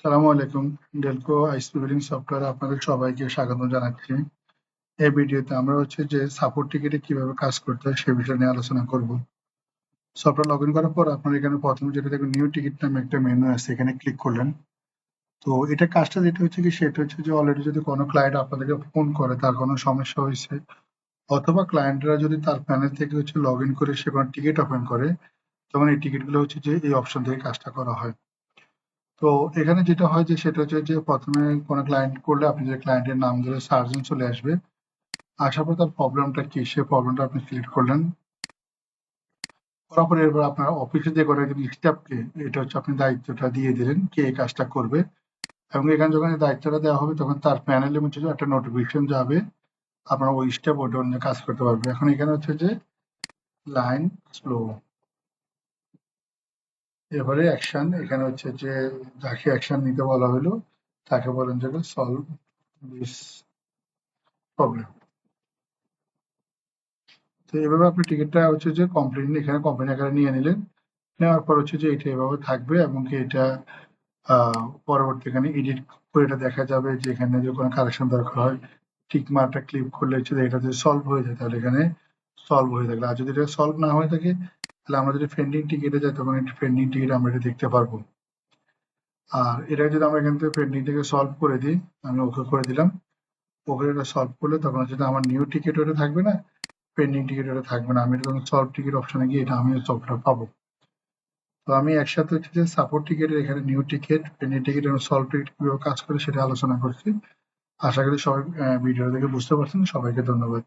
সালামু আলাইকুম, Delco আইসপি billing software আপনাদের সবাইকে স্বাগত জানাচ্ছি। এই ভিডিওতে আমরা হচ্ছে যে সাপোর্ট টিকেটে কীভাবে কাজ করতে হয় সে বিষয় নিয়ে আলোচনা করব। সফটওয়্যার লগ ইন করার পর আপনার এখানে প্রথমে যেটা দেখুন নিউ টিকিট নামে একটা মেনু আছে, এখানে ক্লিক করলেন। তো এটা কাজটা যেটা হচ্ছে কি, সেটা হচ্ছে যে অলরেডি যদি কোনো ক্লায়েন্ট আপনাদেরকে ফোন করে, তার কোনো সমস্যা হয়েছে, অথবা ক্লায়েন্টরা যদি তার প্যানেল থেকে হচ্ছে লগ ইন করে সে কোনো টিকিট ওপেন করে, তখন এই টিকিটগুলো হচ্ছে যে এই অপশন থেকে কাজটা করা হয়। তো এখানে যেটা হয় যে সেটা হচ্ছে যে প্রথমে কোনো ক্লায়েন্ট করলে আপনি যে ক্লায়েন্টের নাম ধরে সার্জন চলে আসবে। আসার পর তার প্রবলেমটা কি? সে প্রবলেমটা আপনি সিলেক্ট করলেন। করার পরে এবার আপনার অফিসে যে কোনো একজন স্টাফকে এটা হচ্ছে আপনি দায়িত্বটা দিয়ে দিলেন কে এই কাজটা করবে। এবং এখানে যখন দায়িত্বটা দেওয়া হবে, তখন তার প্যানেলের মধ্যে একটা নোটিফিকেশন যাবে। আপনার ওই স্টাফ ওটা অন্য কাজ করতে পারবে। এখন এখানে হচ্ছে যে লাইন স্লো এবারে অ্যাকশন এখানে হচ্ছে যে যাকে অ্যাকশন নিতে বলা হলো, তাকে বলেন যে সলভ দিস প্রবলেম তো এভাবে আপনি টিকিটটা হচ্ছে যে কমপ্লেন এখানে কমপ্লেন আকারে নিয়ে নিলেন। নেওয়ার পর হচ্ছে যে এটা এভাবে থাকবে এবং কি এটা পরবর্তী এখানে এডিট করে এটা দেখা যাবে যে এখানে যদি কোনো কারেকশন দরকার হয় টিক মার্কটা ক্লিক করলে হচ্ছে এটা যদি সলভ হয়ে যায়, তাহলে এখানে সলভ হয়ে থাকলে আর যদি এটা সলভ না হয়ে থাকে তাহলে আমরা যদি পেন্ডিং টিকিটে যাই, তখন একটি পেন্ডিং টিকিট আমরা এটা দেখতে পারব। আর এটা যদি আমরা এখান থেকে পেন্ডিং থেকে সলভ করে দিই, আমি ওকে করে দিলাম। ওকে এটা সলভ করলে তখন হচ্ছে আমার নিউ টিকিট ওটা থাকবে না পেন্ডিং টিকিট ওটা থাকবে না। আমি তখন সলভ টিকিট অপশানে গিয়ে এটা আমি সফটওয়্যার পাবো। তো আমি একসাথে হচ্ছে যে সাপোর্ট টিকিটের এখানে নিউ টিকিট পেন্ডিং টিকিট এবং সলভ টিকিট কীভাবে কাজ করে সেটা আলোচনা করছি। আশা করি সবাই ভিডিও দেখে বুঝতে পারছেন। সবাইকে ধন্যবাদ।